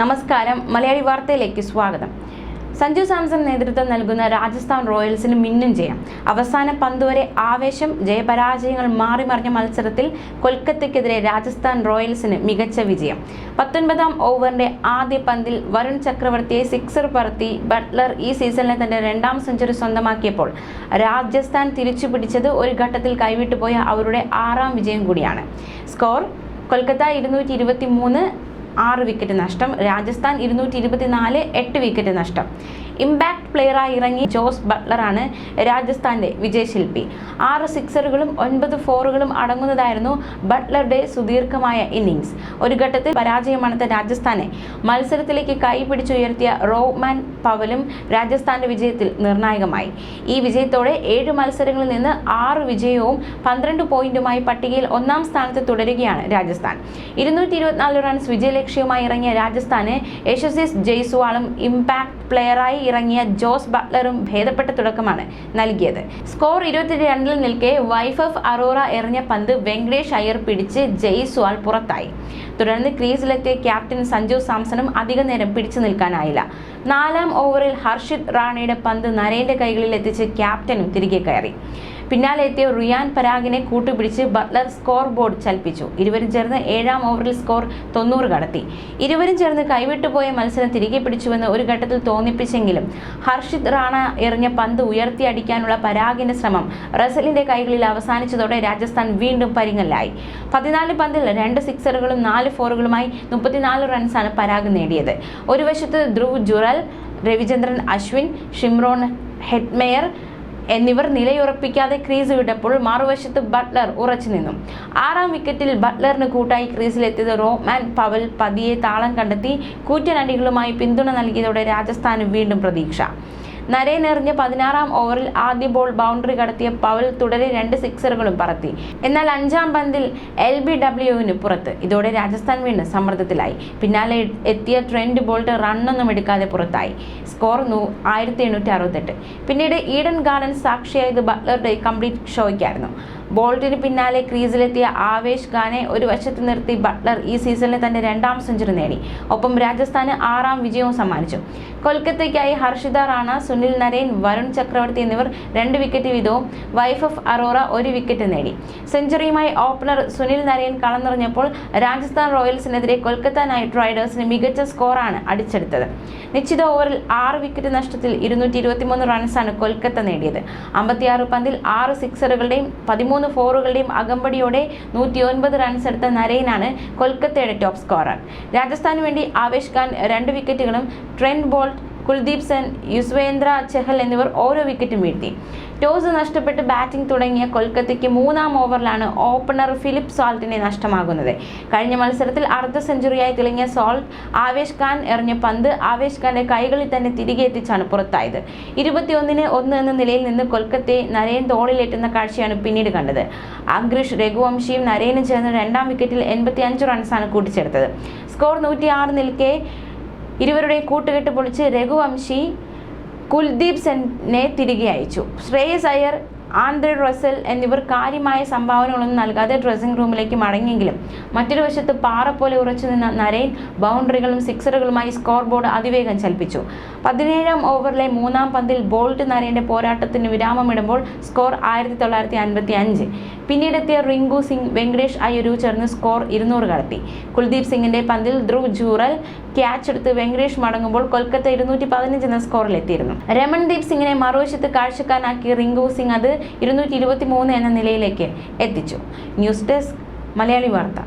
നമസ്കാരം. മലയാളി വാർത്തയിലേക്ക് സ്വാഗതം. സഞ്ജു സാംസൺ നേതൃത്വം നൽകുന്ന രാജസ്ഥാൻ റോയൽസിന് മിന്നും ചെയ്യാം അവസാന പന്ത് വരെ ആവേശം ജയപരാജയങ്ങൾ മാറി മറിഞ്ഞ മത്സരത്തിൽ കൊൽക്കത്തയ്ക്കെതിരെ രാജസ്ഥാൻ റോയൽസിന് മികച്ച വിജയം. പത്തൊൻപതാം ഓവറിന്റെ ആദ്യ പന്തിൽ വരുൺ ചക്രവർത്തിയെ സിക്സർ പറത്തി ബട്ട്ലർ ഈ സീസണിലെ തന്റെ രണ്ടാം സെഞ്ചുറി സ്വന്തമാക്കിയപ്പോൾ രാജസ്ഥാൻ തിരിച്ചു പിടിച്ചത് ഒരു ഘട്ടത്തിൽ കൈവിട്ടുപോയ അവരുടെ ആറാം വിജയം കൂടിയാണ്. സ്കോർ കൊൽക്കത്ത ഇരുന്നൂറ്റി ഇരുപത്തി മൂന്ന് ആറ് വിക്കറ്റ് നഷ്ടം. രാജസ്ഥാൻ ഇരുന്നൂറ്റി ഇരുപത്തിനാല് എട്ട് വിക്കറ്റ് നഷ്ടം. ഇമ്പാക്ട് പ്ലെയറായി ഇറങ്ങി ജോസ് ബട്ട്ലറാണ് രാജസ്ഥാന്റെ വിജയശില്പി. ആറ് സിക്സറുകളും ഒൻപത് ഫോറുകളും അടങ്ങുന്നതായിരുന്നു ബട്ട്ലറുടെ സുദീർഘമായ ഇന്നിങ്സ് ഒരു ഘട്ടത്തിൽ പരാജയമണത്ത രാജസ്ഥാനെ മത്സരത്തിലേക്ക് കൈപിടിച്ചുയർത്തിയ റോമാൻ പവലും രാജസ്ഥാന്റെ വിജയത്തിൽ നിർണായകമായി. ഈ വിജയത്തോടെ ഏഴ് മത്സരങ്ങളിൽ നിന്ന് ആറ് വിജയവും പന്ത്രണ്ട് പോയിന്റുമായി പട്ടികയിൽ ഒന്നാം സ്ഥാനത്ത് തുടരുകയാണ് രാജസ്ഥാൻ. ഇരുന്നൂറ്റി റൺസ് വിജയലക്ഷ്യവുമായി ഇറങ്ങിയ രാജസ്ഥാന് യശസ്വിസ് ജയ്സ്വാളും ഇമ്പാക്ട് പ്ലെയറായി ഇറങ്ങിയ ജോസ് ബട്ട്ലറും ഭേദപ്പെട്ട തുടക്കമാണ് നൽകിയത്. സ്കോർ ഇരുപത്തി രണ്ടിൽ നിൽക്കെ വൈഫ് ഓഫ് അറോറ എറിഞ്ഞ പന്ത് വെങ്കടേഷ് അയ്യർ പിടിച്ച് ജയ്സ്വാൾ പുറത്തായി. തുടർന്ന് ക്രീസിലെത്തിയ ക്യാപ്റ്റൻ സഞ്ജു സാംസണും അധിക നേരം പിടിച്ചു നിൽക്കാനായില്ല. നാലാം ഓവറിൽ ഹർഷിത് റാണയുടെ പന്ത് നരേന്റെ കൈകളിൽ എത്തിച്ച് ക്യാപ്റ്റനും തിരികെ കയറി. പിന്നാലെ എത്തിയ റിയാൻ പരാഗിനെ കൂട്ടുപിടിച്ച് ബട്ട്ലർ സ്കോർ ബോർഡ് ചലിപ്പിച്ചു. ഇരുവരും ചേർന്ന് ഏഴാം ഓവറിൽ സ്കോർ തൊണ്ണൂറ് കടത്തി. ഇരുവരും ചേർന്ന് കൈവിട്ടുപോയ മത്സരം തിരികെ പിടിച്ചുവെന്ന് ഒരു ഘട്ടത്തിൽ തോന്നിപ്പിച്ചെങ്കിലും ഹർഷിത് റാണ എറിഞ്ഞ പന്ത് ഉയർത്തിയടിക്കാനുള്ള പരാഗിന്റെ ശ്രമം റസലിന്റെ കൈകളിൽ അവസാനിച്ചതോടെ രാജസ്ഥാൻ വീണ്ടും പരിങ്ങലായി. പതിനാല് പന്തിൽ രണ്ട് സിക്സറുകളും നാല് ഫോറുകളുമായി മുപ്പത്തിനാല് റൺസാണ് പരാഗ് നേടിയത്. ഒരു വശത്ത് ധ്രുവ് ജുറൽ രവിചന്ദ്രൻ അശ്വിൻ ഷിംറോൺ ഹെഡ്മെയർ എന്നിവർ നിലയുറപ്പിക്കാതെ ക്രീസ് വിട്ടപ്പോൾ മറുവശത്ത് ബട്ട്ലർ ഉറച്ചു നിന്നു. ആറാം വിക്കറ്റിൽ ബട്ട്ലറിന് കൂട്ടായി ക്രീസിലെത്തിയത് റോമാൻ പവൽ പതിയെ താളം കണ്ടെത്തി കൂറ്റനടികളുമായി പിന്തുണ നൽകിയതോടെ രാജസ്ഥാന് വീണ്ടും പ്രതീക്ഷ. നരേൻ എറിഞ്ഞ പതിനാറാം ഓവറിൽ ആദ്യ ബോൾ ബൗണ്ടറി കടത്തിയ പവൽ തുടരെ രണ്ട് സിക്സറുകളും പറത്തി. എന്നാൽ അഞ്ചാം പന്തിൽ എൽ ബി ഡബ്ല്യുവിന് പുറത്ത്. ഇതോടെ രാജസ്ഥാൻ വീണ്ടും സമ്മർദ്ദത്തിലായി. പിന്നാലെ എത്തിയ ട്രെൻഡ് ബോൾട്ട് റണ്ണൊന്നും എടുക്കാതെ പുറത്തായി. സ്കോർ ആയിരത്തി എണ്ണൂറ്റി അറുപത്തെട്ട്. പിന്നീട് ഈഡൻ ഗാർഡൻസ് സാക്ഷിയായത് ബട്ട്ലറുടെ കംപ്ലീറ്റ് ഷോയ്ക്കായിരുന്നു. ബോൾട്ടിന് പിന്നാലെ ക്രീസിലെത്തിയ ആവേശ് ഖാനെ ഒരു വശത്ത് നിർത്തി ബട്ട്ലർ ഈ സീസണിൽ തന്റെ രണ്ടാം സെഞ്ചുറി നേടി. ഒപ്പം രാജസ്ഥാന് ആറാം വിജയവും സമ്മാനിച്ചു. കൊൽക്കത്തയ്ക്കായി ഹർഷിത റാണ സുനിൽ നരേൻ വരുൺ ചക്രവർത്തി എന്നിവർ രണ്ട് വിക്കറ്റ് വീതവും വൈഫ് ഓഫ് അറോറ ഒരു വിക്കറ്റ് നേടി. സെഞ്ചുറിയുമായി ഓപ്പണർ സുനിൽ നരേൻ കളന്നിറഞ്ഞപ്പോൾ രാജസ്ഥാൻ റോയൽസിനെതിരെ കൊൽക്കത്ത നൈറ്റ് റൈഡേഴ്സിന് മികച്ച സ്കോറാണ് അടിച്ചെടുത്തത്. നിശ്ചിത ഓവറിൽ ആറ് വിക്കറ്റ് നഷ്ടത്തിൽ ഇരുന്നൂറ്റി റൺസാണ് കൊൽക്കത്ത നേടിയത്. അമ്പത്തിയാറ് പന്തിൽ ആറ് സിക്സറുകളുടെയും പതിമൂന്ന് ഫോറുകളുടെയും അകമ്പടിയോടെ നൂറ്റി ഒൻപത് റൺസ് എടുത്ത നരയിനാണ് കൊൽക്കത്തയുടെ ടോപ്പ് സ്കോറർ രാജസ്ഥാന് വേണ്ടി ആവേശ് ഖാൻ രണ്ട് വിക്കറ്റുകളും ട്രെൻഡ് ബോൾട്ട് കുൽദീപ് സെൻ യുസ്വേന്ദ്ര ചെഹൽ എന്നിവർ ഓരോ വിക്കറ്റും വീഴ്ത്തി. ടോസ് നഷ്ടപ്പെട്ട് ബാറ്റിംഗ് തുടങ്ങിയ കൊൽക്കത്തയ്ക്ക് മൂന്നാം ഓവറിലാണ് ഓപ്പണർ ഫിലിപ്പ് സോൾട്ടിനെ നഷ്ടമാകുന്നത്. കഴിഞ്ഞ മത്സരത്തിൽ അർദ്ധ സെഞ്ചുറിയായി തിളങ്ങിയ സോൾട്ട് ആവേശ് ഖാൻ എറിഞ്ഞ പന്ത് ആവേശ് ഖാന്റെ കൈകളിൽ തന്നെ തിരികെ എത്തിച്ചാണ് പുറത്തായത്. ഇരുപത്തിയൊന്നിന് ഒന്ന് എന്ന നിലയിൽ നിന്ന് കൊൽക്കത്തയെ നരേൻ തോളിലേറ്റുന്ന കാഴ്ചയാണ് പിന്നീട് കണ്ടത്. അഗ്രിഷ് രഘുവംശിയും നരേനും ചേർന്ന് രണ്ടാം വിക്കറ്റിൽ എൺപത്തി അഞ്ച് റൺസാണ് കൂട്ടിച്ചേർത്തത്. സ്കോർ നൂറ്റി ആറ് നിൽക്കെ ഇരുവരുടെയും കൂട്ടുകെട്ട് പൊളിച്ച് രഘുവംശി കുൽദീപ് സെന്നെ തിരികെ അയച്ചു. ശ്രേയസ് അയ്യർ ആന്ധ്ര റസൽ എന്നിവർ കാര്യമായ സംഭാവനകളൊന്നും നൽകാതെ ഡ്രസ്സിംഗ് റൂമിലേക്ക് മടങ്ങിയെങ്കിലും മറ്റൊരു വശത്ത് പാറ പോലെ ഉറച്ചു നിന്ന നരേൻ ബൗണ്ടറികളും സിക്സറുകളുമായി സ്കോർ ബോർഡ് അതിവേഗം ചലിപ്പിച്ചു. പതിനേഴാം ഓവറിലെ മൂന്നാം പന്തിൽ ബോൾട്ട് നരേന്റെ പോരാട്ടത്തിന് വിരാമമിടുമ്പോൾ സ്കോർ ആയിരത്തി തൊള്ളായിരത്തി അൻപത്തി അഞ്ച് പിന്നീടെത്തിയ റിങ്കു സിംഗ് വെങ്കടേഷ് അയ്യരു ചേർന്ന് സ്കോർ ഇരുന്നൂറ് കടത്തി. കുൽദീപ് സിംഗിന്റെ പന്തിൽ ധ്രുവ് ജൂറൽ ക്യാച്ച് എടുത്ത് വെങ്കടേഷ് മടങ്ങുമ്പോൾ കൊൽക്കത്ത ഇരുന്നൂറ്റി പതിനഞ്ച് എന്ന സ്കോറിലെത്തിയിരുന്നു. രമൺദീപ് സിംഗിനെ മറുവശത്ത് കാഴ്ചക്കാരനാക്കി റിങ്കു സിംഗ് അത് ഇരുന്നൂറ്റി എന്ന നിലയിലേക്ക് എത്തിച്ചു. ന്യൂസ് ഡെസ്ക് മലയാളി വാർത്ത.